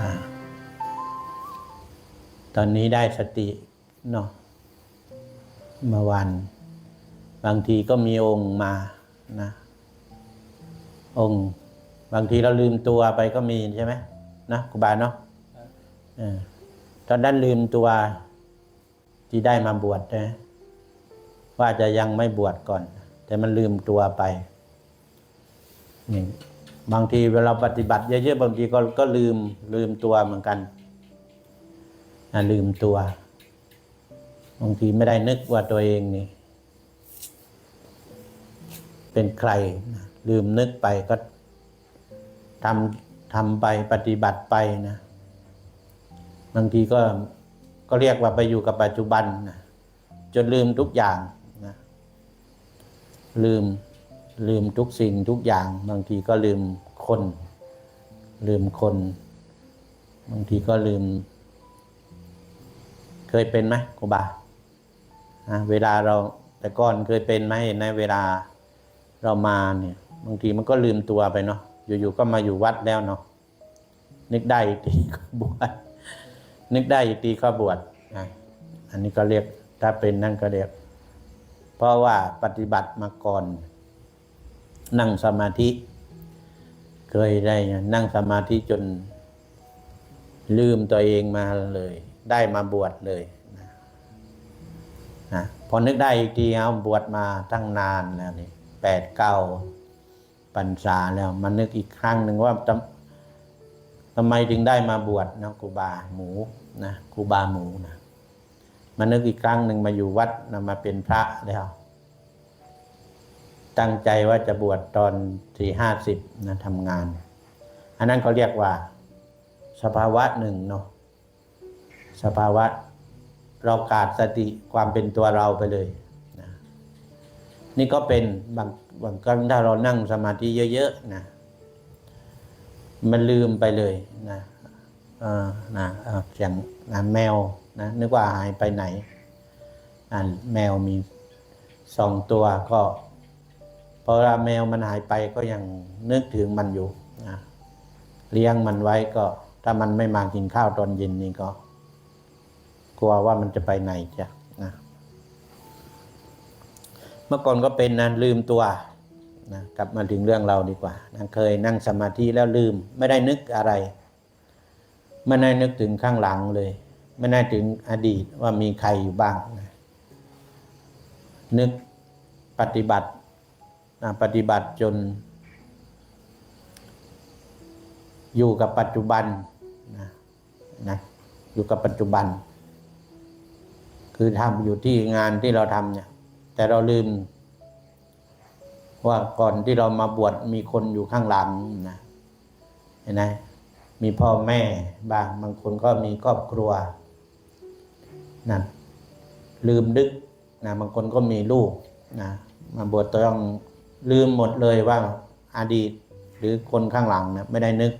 นะตอนนี้ได้สติเนาะเมื่อวัน บางทีก็มีองค์มานะ องค์ บางทีเราลืมตัวไปก็มีใช่ไหมนะครูบาเนาะตอนนั้นลืมตัวที่ได้มาบวชนะว่าจะยังไม่บวชก่อน แต่มันลืมตัวไปนี่ บางทีเวลาปฏิบัติเยอะๆบางทีก็ก็ลืมลืมตัวเหมือนกันนะลืมตัว บางทีไม่ได้นึกว่าตัวเองนี่ เป็นใคร ลืมนึกไปก็ทำทำไปปฏิบัติไปนะบางทีก็ก็เรียกว่าไปอยู่กับปัจจุบันนะจนลืมทุกอย่างนะลืม ลืมทุกสิ่งทุกอย่างบางทีก็ลืมคน ลืมคน บางทีก็ลืม เคยเป็นไหมครูบาเวลาเราแต่ก่อนเคยเป็นไหมในเวลาเรามาเนี่ยบางทีมันก็ลืมตัวไปเนาะอยู่ๆก็มาอยู่วัดแล้วเนาะนึกได้อีกทีก็บวชนึกได้อีกทีก็บวชอันนี้ก็เรียกถ้าเป็นนั่นก็เรียก เพราะว่าปฏิบัติมาก่อน นั่งสมาธิ เคยได้นั่งสมาธิจนลืมตัวเองมาเลย ได้มาบวชเลยนะนะพอนึกได้อีกทีเอาบวชมาตั้งนานแล้วนี่แปดเก้าปัญษาแล้วมานึกอีกครั้งหนึ่งว่าทำทำไมถึงได้มาบวชนะครูบาหมูนะครูบาหมูนะมานึกอีกครั้งหนึ่งมาอยู่วัดนะมาเป็นพระแล้ว ตั้งใจว่าจะบวชตอนสี่ห้าสิบนะทำงาน อันนั้นเขาเรียกว่า สภาวะหนึ่งเนาะสภาวะเราขาดสติความเป็นตัวเราไปเลยนะนี่ก็เป็นบางบางครั้งถ้าเรานั่งสมาธิเยอะๆนะมันลืมไปเลยนะเออนะเอออย่างนะแมวนะนึกว่าหายไปไหนอ่าแมวมีสองตัวก็ พอเวลาแมวมันหายไปก็ยังนึกถึงมันอยู่นะเลี้ยงมันไว้ก็ ถ้ามันไม่มากินข้าวตอนเย็นนี่ก็ กลัวว่ามันจะไปไหนจ้ะนะเมื่อก่อนก็เป็นนะลืมตัวนะกลับมาถึงเรื่องเราดีกว่านะเคยนั่งสมาธิแล้วลืม ไม่ได้นึกอะไร ไม่ได้นึกถึงข้างหลังเลย ไม่ได้ถึงอดีตว่ามีใครอยู่บ้างนะนึกปฏิบัติ นะปฏิบัติจน อยู่กับปัจจุบันนะนะอยู่กับปัจจุบัน คือทำอยู่ที่งานที่เราทำเนี่ย แต่เราลืม ว่าก่อนที่เรามาบวชมีคนอยู่ข้างหลังนะเห็นไหมมีพ่อแม่บางบางคนก็มีครอบครัวนะลืมดึกนะบางคนก็มีลูกนะมาบวชต้อง ลืมหมดเลยว่าอาดีตหรือคนข้างหลังนะไม่ได้นึก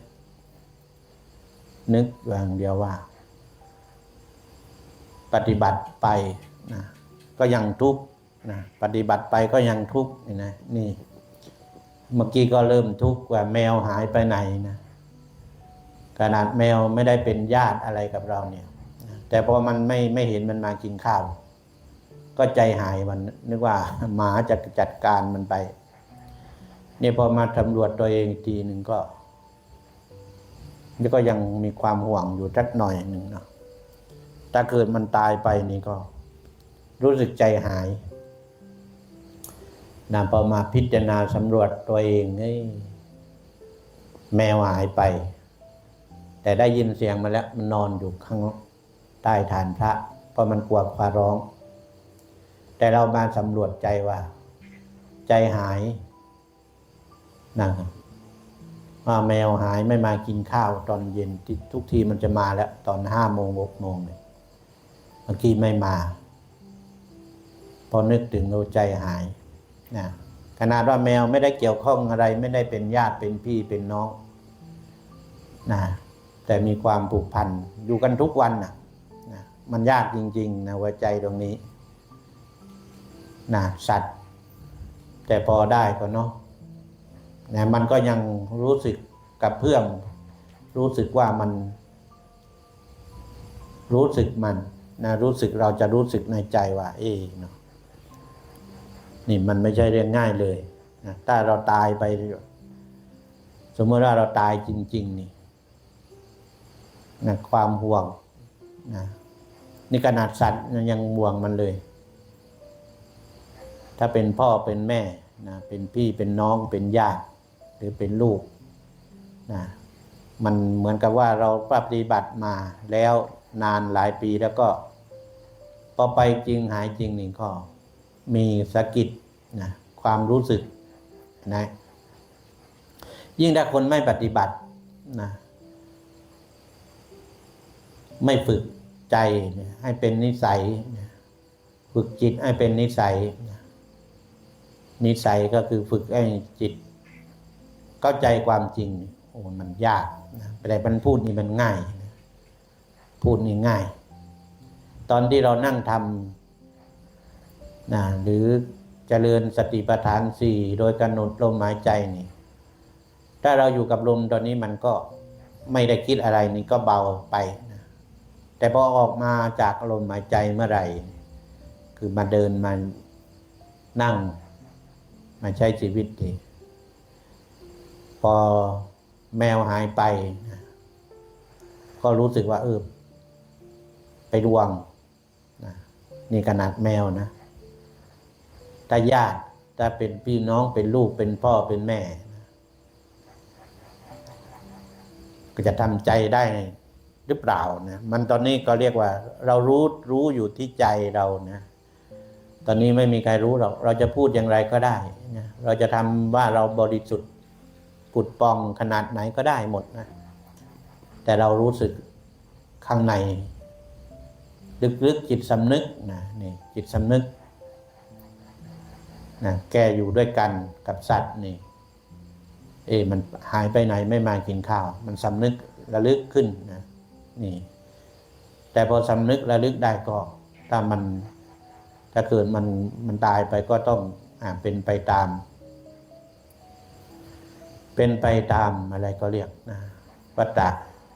นึกอย่างเดียวว่า ปฏิบัติไปนะก็ยังทุกข์นะปฏิบัติไปก็ยังทุกข์นี่นะนี่ เมื่อกี้ก็เริ่มทุกข์ว่าแมวหายไปไหนนะขนาดแมวไม่ได้เป็นญาติอะไรกับเราเนี่ย แต่พอมันไม่ไม่เห็นมันมากินข้าว ก็ใจหายมันนึกว่าหมาจะจัดการมันไป นี่พอมาสำรวจตัวเองทีหนึ่งก็นี่ก็ยังมีความห่วงอยู่สักหน่อยหนึ่งเนาะถ้าเกิดมันตายไปนี่ก็ รู้สึกใจหายนำพอมาพิจารณาสำรวจตัวเองเฮ้แมวหายไป แต่ได้ยินเสียงมาแล้วมันนอนอยู่ข้างใต้ฐานพระเพราะมันกลัวความร้อง แต่เรามาสำรวจใจว่า ใจหาย นะว่าแมวหายไม่มากินข้าวตอนเย็นทุกทีมันจะมาแล้ว ตอนห้าโมงหกโมงเนี่ยเมื่อกี้ไม่มา พอนึกถึงเราใจหายนะขนาดว่าแมวไม่ได้เกี่ยวข้องอะไร ไม่ได้เป็นญาติเป็นพี่เป็นน้องนะแต่มีความผูกพันอยู่กันทุกวันนะนะมันยากจริงๆนะหัวใจตรงนี้นะสัตว์ แต่พอได้ก็เนาะ นะมันก็ยังรู้สึกกับเพื่อนรู้สึกว่ามัน รู้สึกมันนะรู้สึกเราจะรู้สึกในใจว่า เอเนาะนี่มันไม่ใช่เรื่องง่ายเลยนะถ้าเราตายไป สมมติว่าเราตายจริง ๆ นี่นะความห่วงนะนี่ขนาดสัตว์ยังห่วงมันเลย ถ้าเป็นพ่อเป็นแม่นะเป็นพี่เป็นน้องเป็นญาติ หรือเป็นลูกนะมันเหมือนกับว่าเราปฏิบัติมาแล้วนานหลายปีแล้วก็พอไปจริงหายจริงนี่ก็มีสะกิดนะความรู้สึกนะยิ่งถ้าคนไม่ปฏิบัตินะไม่ฝึกใจให้เป็นนิสัย ฝึกจิตให้เป็นนิสัย นิสัยก็คือฝึกให้จิต เข้าใจความจริงโอ้มันยากนะแต่มันพูดนี่มันง่าย พูดนี่ง่าย ตอนที่เรานั่งทำนะหรือเจริญสติปัฏฐานสี่โดยกำหนดลมหายใจนี่ ถ้าเราอยู่กับลมตอนนี้มันก็ไม่ได้คิดอะไรนี่ก็เบาไปนะแต่พอออกมาจากลมหายใจเมื่อไหร่ คือมาเดินมานั่งมาใช้ชีวิตดี พอแมวหายไป ก็รู้สึกว่า เออ ไปดวงนะนี่ขนาดแมวนะถ้าญาติถ้าเป็นพี่น้องเป็นลูกเป็นพ่อเป็นแม่ ก็จะทำใจได้หรือเปล่านะมันตอนนี้ก็เรียกว่า เรารู้รู้อยู่ที่ใจเรานะตอนนี้ไม่มีใครรู้หรอก เราจะพูดอย่างไรก็ได้นะเราจะทำว่าเราบริสุทธิ์ ปุดปองขนาดไหนก็ได้หมดนะ แต่เรารู้สึกข้างใน ลึกๆจิตสำนึกนะนี่จิตสำนึกนะแกอยู่ด้วยกันกับสัตว์นี่ เอ๊ะมันหายไปไหนไม่มากินข้าว มันสำนึกระลึกขึ้นนะนี่ แต่พอสำนึกระลึกได้ก็ถ้ามันถ้าเกิดมันมันตายไปก็ต้องอ่าเป็นไปตาม เป็นไปตามอะไรก็เรียกนะวัฏฏะ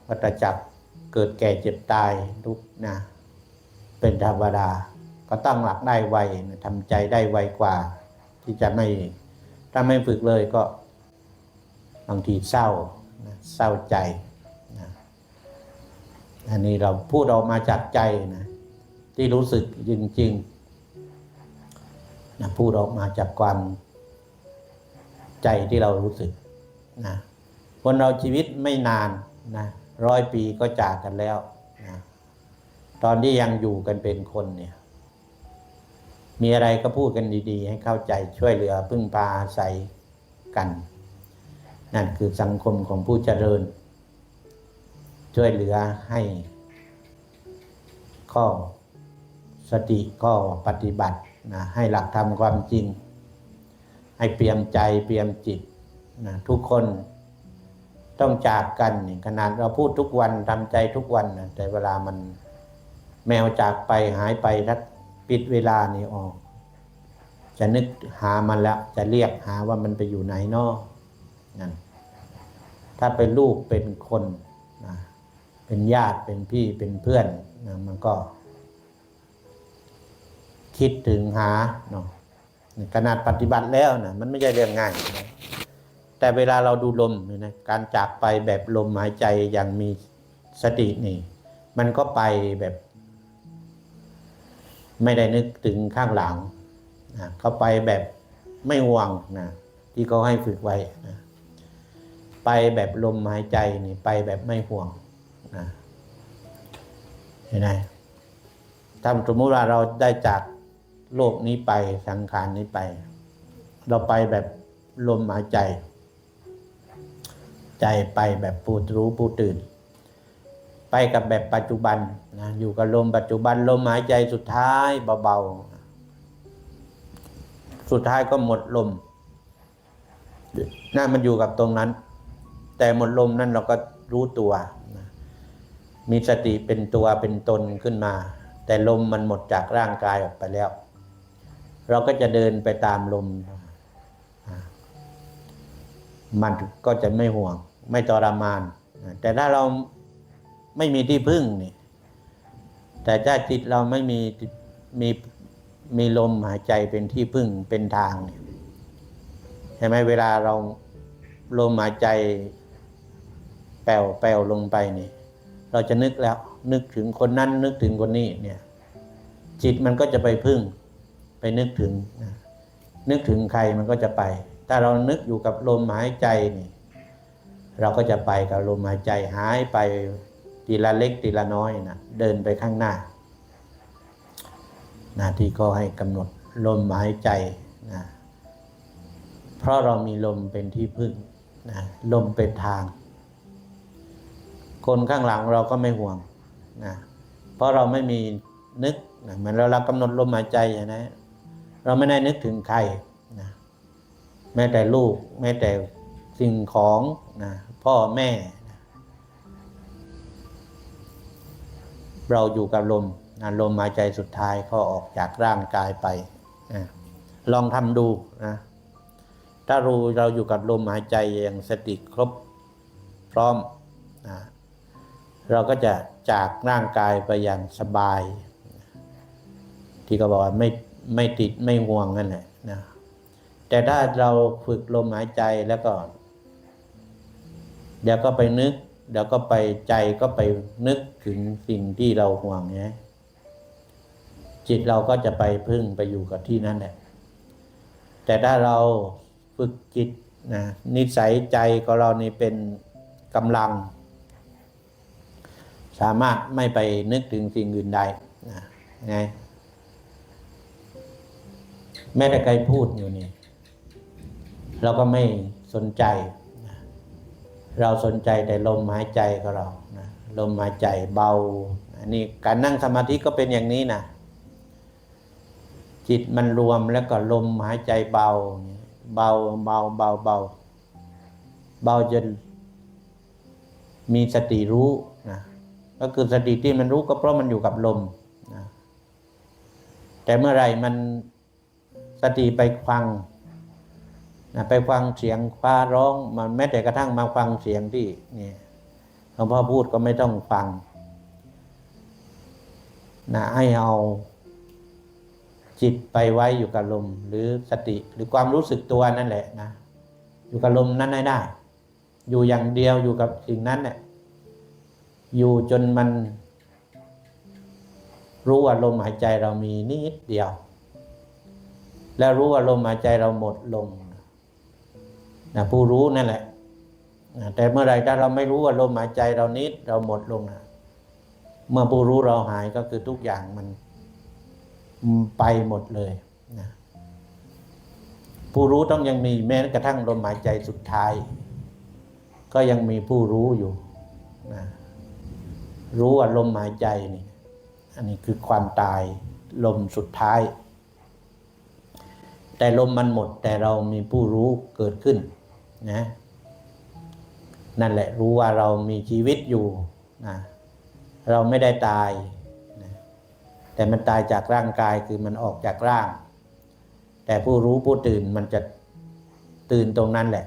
วัฏจักรเกิดแก่เจ็บตายทุกนะ เป็นธรรมดา ก็ตั้งหลักได้ไวทำใจได้ไวกว่า ที่จะไม่ถ้าไม่ฝึกเลยก็บางทีเศร้าเศร้าใจนะอันนี้เราพูดออกมาจากใจนะที่รู้สึกจริงๆนะพูดออกมาจากความใจที่เรารู้สึก นะคนเราชีวิตไม่นานนะร้อยปีก็จากกันแล้วนะตอนที่ยังอยู่กันเป็นคนเนี่ย มีอะไรก็พูดกันดีๆ ให้เข้าใจช่วยเหลือพึ่งพาอาศัยกัน นั่นคือสังคมของผู้เจริญ ช่วยเหลือให้ข้อสติข้อปฏิบัตินะให้หลักธรรมความจริง ให้เปลี่ยมใจเปลี่ยมจิต นะทุกคนต้องจากกันขนาดเราพูดทุกวันทำใจทุกวันนะแต่เวลามันแมวจากไปหายไปถ้าปิดเวลานี่ออก จะนึกหามันแล้วจะเรียกหาว่ามันไปอยู่ไหนนอนั่นถ้าเป็นลูกเป็นคนนะเป็นญาติเป็นพี่เป็นเพื่อนนะมันก็ คิดถึงหาเนาะขนาดปฏิบัติแล้วนะมันไม่ใช่เรื่องง่ายนะ แต่เวลาเราดูลมเนี่ยนะการจากไปแบบลมหายใจอย่างมีสตินี่ มันก็ไปแบบ ไม่ได้นึกถึงข้างหลังนะเขาไปแบบไม่ห่วงนะที่เขาให้ฝึกไว้นะไปแบบลมหายใจนี่ไปแบบไม่ห่วงนะเห็นไหมถ้าสมมติว่าเราได้จากโลกนี้ไปสังขารนี้ไป เราไปแบบลมหายใจ ใจไปแบบปูดรู้ปูตื่น ไปกับแบบปัจจุบันนะอยู่กับลมปัจจุบันลมหายใจสุดท้ายเบาๆ สุดท้ายก็หมดลมนั่นมันอยู่กับตรงนั้น แต่หมดลมนั่นเราก็รู้ตัวนะมีสติเป็นตัวเป็นตนขึ้นมา แต่ลมมันหมดจากร่างกายออกไปแล้ว เราก็จะเดินไปตามลมมันก็จะไม่ห่วง ไม่ทรมาน แต่ถ้าเราไม่มีที่พึ่งนี่แต่ถ้าจิตเราไม่มีมีมีลมหายใจเป็นที่พึ่งเป็นทางเนี่ยใช่ไหมเวลาเราลมหายใจแป่วแป่วลงไปนี่ เราจะนึกแล้ว นึกถึงคนนั้น นึกถึงคนนี้เนี่ย จิตมันก็จะไปพึ่ง ไปนึกถึง นึกถึงใครมันก็จะไป ถ้าเรานึกอยู่กับลมหายใจนี่ เราก็จะไปกับลมหายใจหายไปทีละเล็กทีละน้อยนะเดินไปข้างหน้า หน้าที่ก็ให้กำหนดลมหายใจนะเพราะเรามีลมเป็นที่พึ่งนะลมเป็นทาง คนข้างหลังเราก็ไม่ห่วงนะเพราะเราไม่มีนึกนะเหมือนเราเรากำหนดลมหายใจอย่างนั้นเราไม่ได้นึกถึงใครนะแม้แต่ลูกแม้แต่ สิ่งของนะพ่อแม่ เราอยู่กับลมนะลมหายใจสุดท้ายก็ออกจากร่างกายไปนะลองทำดูนะถ้ารู้เราอยู่กับลมหายใจอย่างสติครบพร้อมนะเราก็จะจากร่างกายไปอย่างสบาย ที่เขาบอกว่าไม่ไม่ติดไม่ห่วงนั่นแหละนะแต่ถ้าเราฝึกลมหายใจแล้วก็ เดี๋ยวก็ไปนึก เดี๋ยวก็ไปใจก็ไปนึกถึงสิ่งที่เราห่วงไงจิตเราก็จะไปพึ่งไปอยู่กับที่นั่นแหละแต่ถ้าเราฝึกจิตนะนิสัยใจของเรานี่เป็นกำลัง สามารถไม่ไปนึกถึงสิ่งอื่นใดนะไงแม้แต่ใครพูดอยู่นี่ เราก็ไม่สนใจ เราสนใจแต่ลมหายใจของเรานะลมหายใจเบาอันนี้การนั่งสมาธิก็เป็นอย่างนี้นะจิตมันรวมแล้วก็ลมหายใจเบา เบาเบาเบาเบาเบาจนมีสติรู้นะก็คือสติที่มันรู้ก็เพราะมันอยู่กับลมนะแต่เมื่อไรมันสติไปฟัง ไปฟังเสียงฟ้าร้องมันแม้แต่กระทั่งมาฟังเสียงที่นี่หลวงพ่อพูดก็ไม่ต้องฟังนะให้เอาจิตไปไว้อยู่กับลมหรือสติหรือความรู้สึกตัวนั่นแหละนะอยู่กับลมนั้นได้ได้ อยู่อย่างเดียวอยู่กับสิ่งนั้นเนี่ยอยู่จนมัน รู้ว่าลมหายใจเรามีนิดเดียว แล้วรู้ว่าลมหายใจเราหมดลง นะผู้รู้นั่นแหละนะแต่เมื่อไรถ้าเราไม่รู้ว่าลมหายใจเรานิดเราหมดลงนะเมื่อผู้รู้เราหายก็คือทุกอย่างมันไปหมดเลยนะผู้รู้ต้องยังมีแม้กระทั่งลมหายใจสุดท้าย ก็ยังมีผู้รู้อยู่นะรู้ว่าลมหายใจนี่ อันนี้คือความตายลมสุดท้าย แต่ลมมันหมดแต่เรามีผู้รู้เกิดขึ้น นะนั่นแหละรู้ว่าเรามีชีวิตอยู่นะเราไม่ได้ตายนะแต่มันตายจากร่างกายคือมันออกจากร่าง แต่ผู้รู้ผู้ตื่นมันจะตื่นตรงนั้นแหละ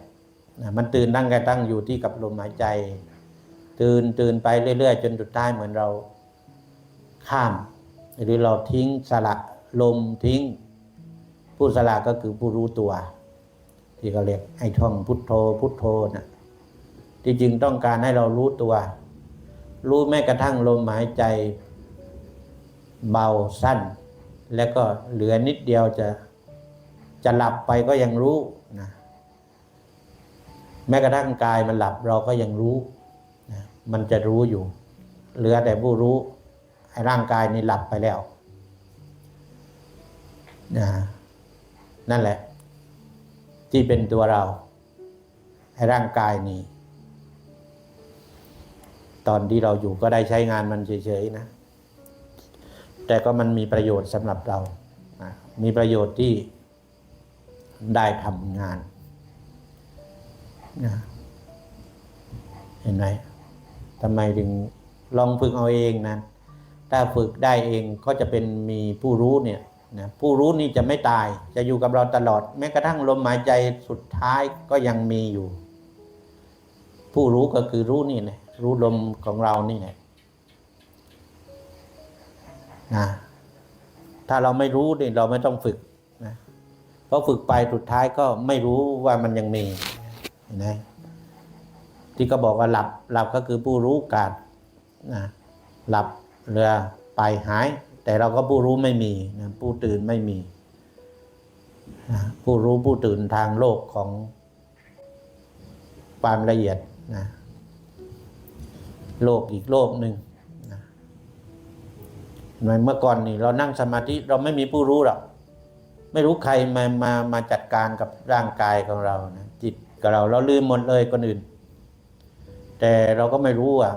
นะมันตื่นตั้งแต่ตั้งอยู่ที่กับลมหายใจ ตื่นตื่นไปเรื่อยๆ จนสุดท้ายเหมือนเราข้าม หรือเราทิ้งสละลมทิ้ง ผู้สละก็คือผู้รู้ตัว ที่เขาเรียกไอ้ท่องพุทโธพุทโธนะที่จริงต้องการให้เรารู้ตัว รู้แม้กระทั่งลมหายใจ เบาสั้น แล้วก็เหลือนิดเดียวจะจะหลับไปก็ยังรู้นะแม้กระทั่งกายมันหลับเราก็ยังรู้นะมันจะรู้อยู่ เหลือแต่ผู้รู้ไอ้ร่างกายนี่หลับไปแล้วนะนั่นแหละ ที่เป็นตัวเราไอ้ร่างกายนี้ ตอนที่เราอยู่ก็ได้ใช้งานมันเฉยๆนะ แต่ก็มันมีประโยชน์สำหรับเรา มีประโยชน์ที่ได้ทำงานนะเห็นไหมทำไมถึงลองฝึกเอาเองนะ ถ้าฝึกได้เองก็จะเป็นมีผู้รู้เนี่ย นะผู้รู้นี่จะไม่ตาย จะอยู่กับเราตลอด แม้กระทั่งลมหายใจสุดท้ายก็ยังมีอยู่ ผู้รู้ก็คือรู้นี่แหละรู้ลมของเรานี่แหละนะถ้าเราไม่รู้นี่เราไม่ต้องฝึกนะเพราะฝึกไปสุดท้ายก็ไม่รู้ว่ามันยังมีเห็นไหมที่ก็บอกว่าหลับหลับก็คือผู้รู้การนะหลับเรือไปหาย แต่เราก็ผู้รู้ไม่มีนะผู้ตื่นไม่มีนะผู้รู้ผู้ตื่นทางโลกของความละเอียดนะโลกอีกโลกหนึ่งนะเหมือนเมื่อก่อนนี่เรานั่งสมาธิเราไม่มีผู้รู้หรอกไม่รู้ใครมามามาจัดการกับร่างกายของเรานะจิตกับเราเราลืมหมดเลยคนอื่น แต่เราก็ไม่รู้อะ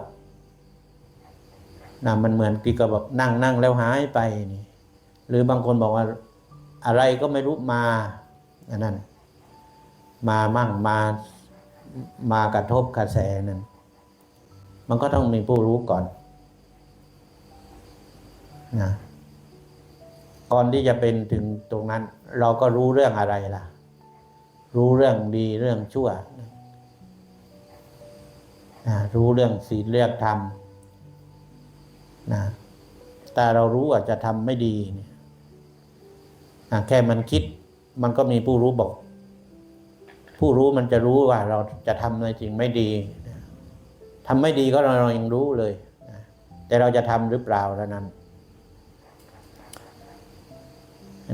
นะมันเหมือนที่ก็แบบนั่งนั่งแล้วหายไปนี่ หรือบางคนบอกว่าอะไรก็ไม่รู้มาอันนั้น มามั่งมามากระทบกระแสนั้น มันก็ต้องมีผู้รู้ก่อนนะก่อนที่จะเป็นถึงตรงนั้น เราก็รู้เรื่องอะไรล่ะ รู้เรื่องดีเรื่องชั่วนะรู้เรื่องศีลเรื่องธรรม นะแต่เรารู้ว่าจะทำไม่ดีเนี่ยนะแค่มันคิดมันก็มีผู้รู้บอก ผู้รู้มันจะรู้ว่าเราจะทำในสิ่งไม่ดีทำไม่ดีก็เรายังรู้เลย แต่เราจะทำหรือเปล่าแล้วนั้น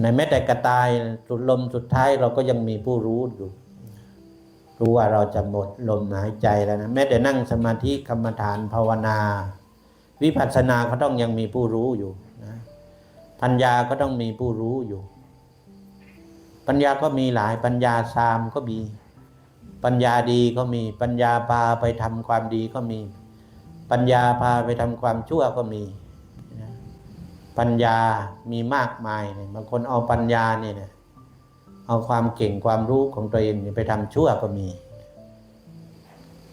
ในแม้แต่กระตายสุดลมสุดท้ายเราก็ยังมีผู้รู้อยู่รู้ว่าเราจะหมดลมหายใจแล้วนะแม้แต่นั่งสมาธิกรรมฐานภาวนา วิปัสสนาก็ต้องยังมีผู้รู้อยู่นะปัญญาก็ต้องมีผู้รู้อยู่ ปัญญาก็มีหลายปัญญาสามก็มี ปัญญาดีก็มี ปัญญาพาไปทำความดีก็มี ปัญญาพาไปทำความชั่วก็มีนะปัญญามีมากมายเนี่ยบางคนเอาปัญญาเนี่ยเอาความเก่งความรู้ของตัวเองไปทำชั่วก็มี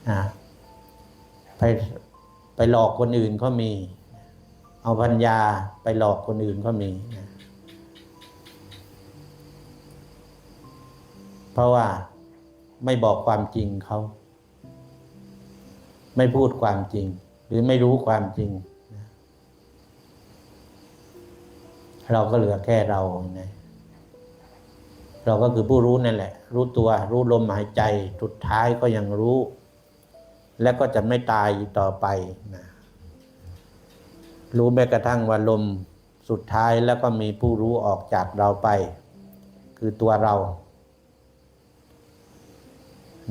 นะไป ไปหลอกคนอื่นก็มี เอาปัญญาไปหลอกคนอื่นก็มีนะเพราะว่าไม่บอกความจริงเขา ไม่พูดความจริง หรือไม่รู้ความจริง เราก็เหลือแค่เรานะเราก็คือผู้รู้นั่นแหละ รู้ตัว รู้ลมหายใจสุดท้ายก็ยังรู้ และก็จะไม่ตายต่อไปนะรู้แม้กระทั่งว่าลมสุดท้ายแล้วก็มีผู้รู้ออกจากเราไป คือตัวเรา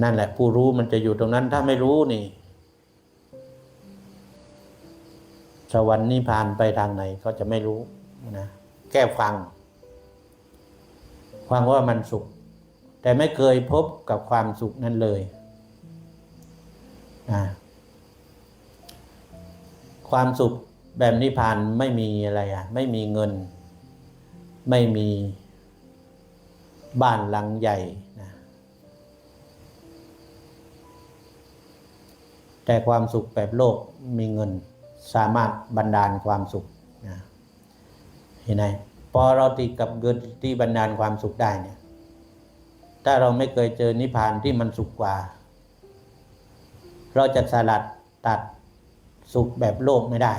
นั่นแหละผู้รู้มันจะอยู่ตรงนั้นถ้าไม่รู้นี่ สวรรค์นิพพานไปทางไหนก็จะไม่รู้นะแก้ฟัง ฟังว่ามันสุข แต่ไม่เคยพบกับความสุขนั้นเลย นะความสุขแบบนิพพานไม่มีอะไรอะ ไม่มีเงิน ไม่มีบ้านหลังใหญ่นะแต่ความสุขแบบโลกมีเงินสามารถบันดาลความสุขนะเห็นไหมพอเราติดกับเงินที่บันดาลความสุขได้เนี่ย ถ้าเราไม่เคยเจอนิพพานที่มันสุขกว่า เราจะสลัดตัดสุขแบบโลกไม่ได้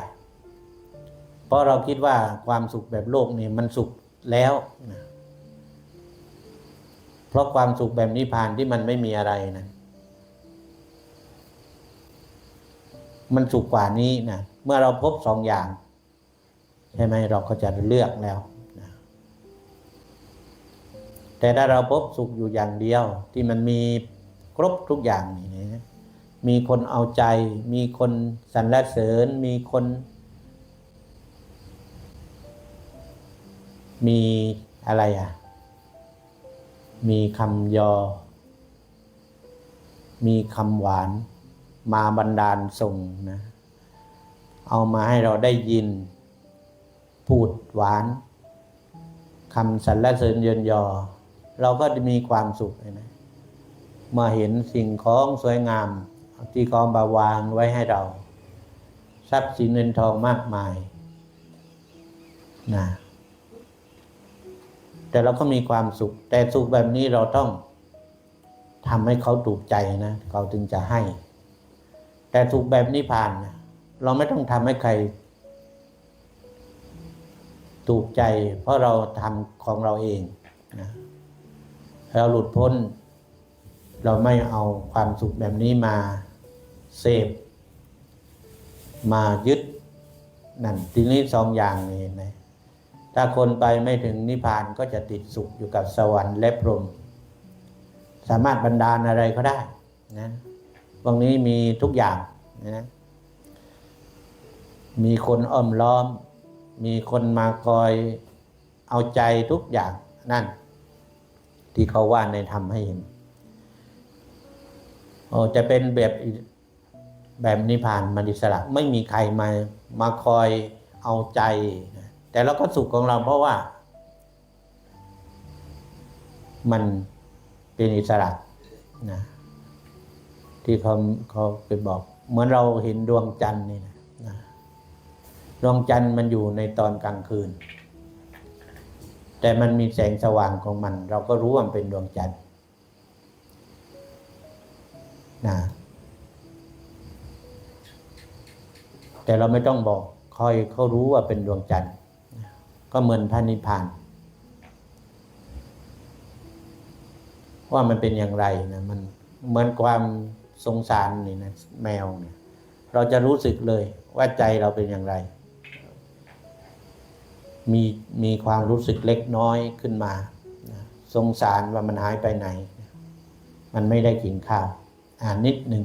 เพราะเราคิดว่าความสุขแบบโลกนี่มันสุขแล้วนะเพราะความสุขแบบนิพพานที่มันไม่มีอะไรนะมันสุขกว่านี้นะเมื่อเราพบสองอย่าง ใช่ไหมเราก็จะเลือกแล้วนะแต่ถ้าเราพบสุขอยู่อย่างเดียวที่มันมีครบทุกอย่างนี่นะ มีคนเอาใจ มีคนสรรเสริญ มีคน มีอะไรอะ มีคำยอ มีคำหวาน มาบันดาลส่งนะ เอามาให้เราได้ยิน พูดหวานคำสรรเสริญเยินยอ เราก็จะมีความสุขนะมื่อเห็นสิ่งของสวยงาม ที่กองบาวางไว้ให้เรา ทรัพย์สินเงินทองมากมายนะแต่เราก็มีความสุข แต่สุขแบบนี้เราต้องทำให้เขาถูกใจนะเขาถึงจะให้ แต่สุขแบบนิพพานนะเราไม่ต้องทำให้ใครถูกใจ เพราะเราทำของเราเองนะเราหลุดพ้น เราไม่เอาความสุขแบบนี้มา เสพ มายึดนั่นทีนี้สองอย่างนี่เห็นไหมถ้าคนไปไม่ถึงนิพพานก็จะติดสุขอยู่กับสวรรค์และพรหมสามารถบรรดาลอะไรก็ได้นะตรงนี้มีทุกอย่างนะมีคนอ้อมล้อม มีคนมาคอยเอาใจทุกอย่างนั่น ที่เขาว่าในธรรมให้เห็นโอ้จะเป็นแบบ แบบนิพพานมันอิสระไม่มีใครมามาคอยเอาใจ แต่เราก็สุขของเราเพราะว่า มันเป็นอิสระนะที่เขาเขาไปบอก เหมือนเราเห็นดวงจันทร์นี่นะนะดวงจันทร์มันอยู่ในตอนกลางคืน แต่มันมีแสงสว่างของมัน เราก็รู้ว่ามันเป็นดวงจันทร์นะ แต่เราไม่ต้องบอกคอยเขารู้ว่าเป็นดวงจันทร์ ก็เหมือนพระนิพพาน ว่ามันเป็นอย่างไรนะมันเหมือนความสงสารนี่นะแมวเนี่ย เราจะรู้สึกเลยว่าใจเราเป็นอย่างไร มีมีความรู้สึกเล็กน้อยขึ้นมาสงสารว่ามันหายไปไหน มันไม่ได้กินข้าว อ่านนิดหนึ่ง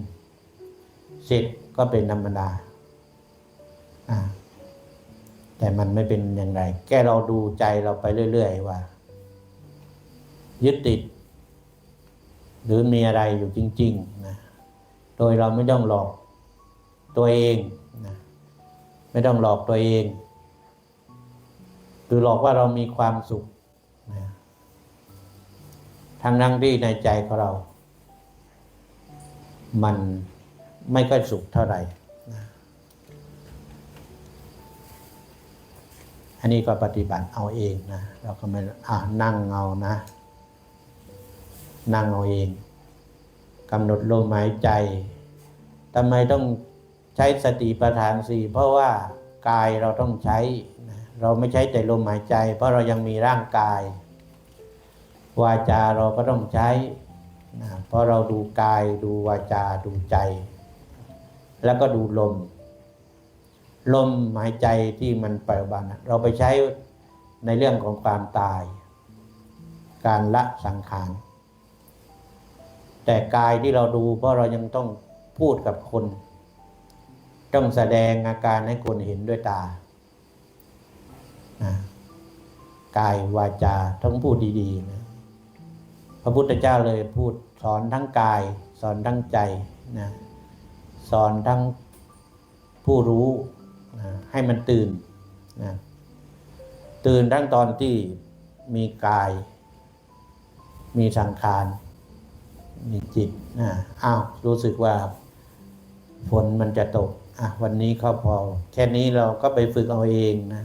เสร็จก็เป็นธรรมดา แต่มันไม่เป็นอย่างไร แค่เราดูใจเราไปเรื่อยๆว่า ยึดติด หรือมีอะไรอยู่จริง ๆ นะ โดยเราไม่ต้องหลอกตัวเองนะไม่ต้องหลอกตัวเอง คือหลอกว่าเรามีความสุขนะทางนั่งที่ในใจของเรา มันไม่ค่อยสุขเท่าไหร่นะ อันนี้ก็ปฏิบัติเอาเองนะเราก็ไม่อ่านั่งเอานะ นั่งเอาเองกำหนดลมหายใจทำไมต้องใช้สติปัฏฐานสี่เพราะว่ากายเราต้องใช้ เราไม่ใช้แต่ลมหายใจ เพราะเรายังมีร่างกาย วาจาเราก็ต้องใช้นะเพราะเราดูกายดูวาจาดูใจ แล้วก็ดูลม ลมหายใจที่มันปัจจุบันเราไปใช้ในเรื่องของความตาย การละสังขาร แต่กายที่เราดูเพราะเรายังต้องพูดกับคน ต้องแสดงอาการให้คนเห็นด้วยตา กายวาจาต้องพูดดีๆนะพระพุทธเจ้าเลยพูดสอนทั้งกาย สอนทั้งใจนะสอนทั้งผู้รู้ นะให้มันตื่นนะตื่นทั้งตอนที่มีกาย มีสังขาร มีจิตนะอ้าวรู้สึกว่าฝนมันจะตกอะวันนี้ก็พอ แค่นี้เราก็ไปฝึกเอาเองนะ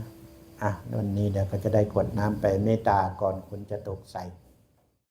อะวันนี้เดี๋ยวก็จะได้กวดน้ำไปเมตตาก่อนฝนจะตกใส่